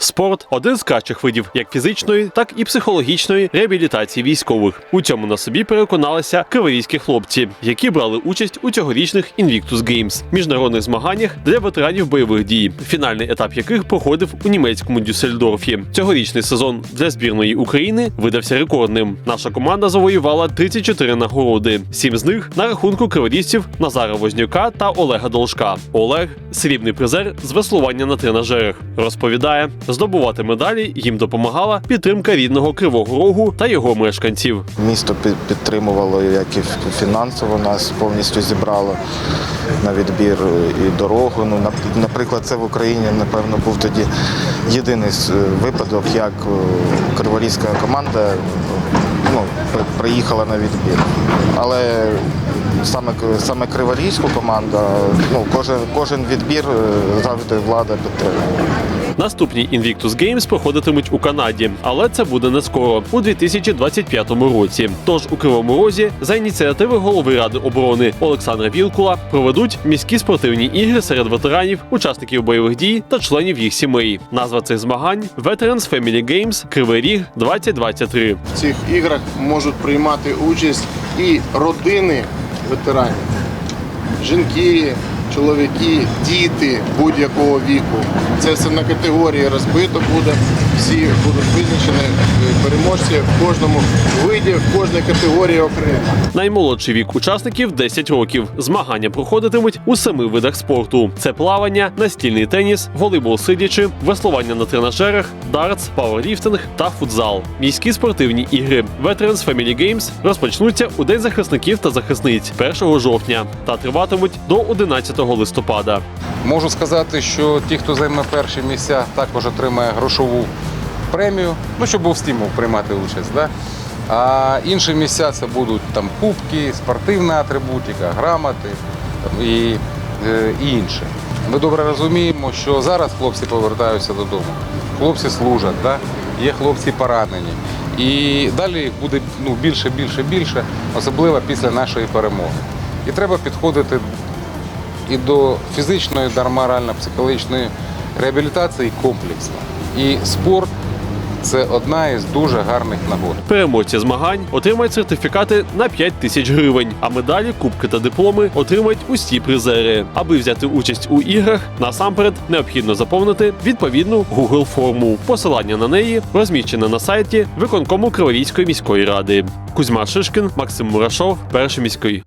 Спорт один з кращих видів як фізичної, так і психологічної реабілітації військових. У цьому на собі переконалися криворізькі хлопці, які брали участь у цьогорічних Invictus Games – міжнародних змаганнях для ветеранів бойових дій, фінальний етап яких проходив у німецькому Дюссельдорфі. Цьогорічний сезон для збірної України видався рекордним. Наша команда завоювала 34 нагороди. Сім з них на рахунку криворізців Назара Вознюка та Олега Должка. Олег срібний призер з веслування на тренажерах. Розповідає, здобувати медалі їм допомагала підтримка рідного Кривого Рогу та його мешканців. Місто підтримувало, як і фінансово нас повністю зібрало на відбір і дорогу. Ну, наприклад, це в Україні, напевно, був тоді єдиний випадок, як е, криворізька команда ну, приїхала на відбір. Але саме, саме криворізьку команду, ну, кожен, кожен відбір е, завжди влада підтримує. Наступні Invictus Games проходитимуть у Канаді, але це буде не скоро, у 2025 році. Тож у Кривому Розі за ініціативи голови ради оборони Олександра Вілкула проведуть міські спортивні ігри серед ветеранів, учасників бойових дій та членів їх сімей. Назва цих змагань Veterans Family Games Кривий Ріг 2023. В цих іграх можуть приймати участь і родини ветеранів, жінки, чоловіки, діти будь-якого віку. Це все на категорії розбито буде. Всі будуть визначені переможці в кожному виді, в кожній категорії окремо. Наймолодший вік учасників 10 років. Змагання проходитимуть у семи видах спорту: це плавання, настільний теніс, волейбол сидячи, веслування на тренажерах, дартс, пауерліфтинг та футзал. Міські спортивні ігри Veterans Family Games розпочнуться у День захисників та захисниць 1 жовтня та триватимуть до 11 листопада. Можу сказати, що ті, хто займе перші місця, також отримає грошову премію, ну щоб був стимул приймати участь. Да? А інші місця це будуть там кубки, спортивна атрибутика, грамоти і, е, і інше. Ми добре розуміємо, що зараз хлопці повертаються додому. Хлопці служать, да? є хлопці поранені. І далі їх буде ну, більше, більше, більше, особливо після нашої перемоги. І треба підходити і до фізичної, до морально-психологічної реабілітації комплексно. І спорт це одна із дуже гарних нагод. Переможці змагань отримають сертифікати на 5 тисяч гривень, а медалі, кубки та дипломи отримають усі призери. Аби взяти участь у іграх, насамперед необхідно заповнити відповідну Google форму. Посилання на неї розміщене на сайті виконкому Криворізької міської ради. Кузьма Шишкін, Максим Мурашов, перший міський.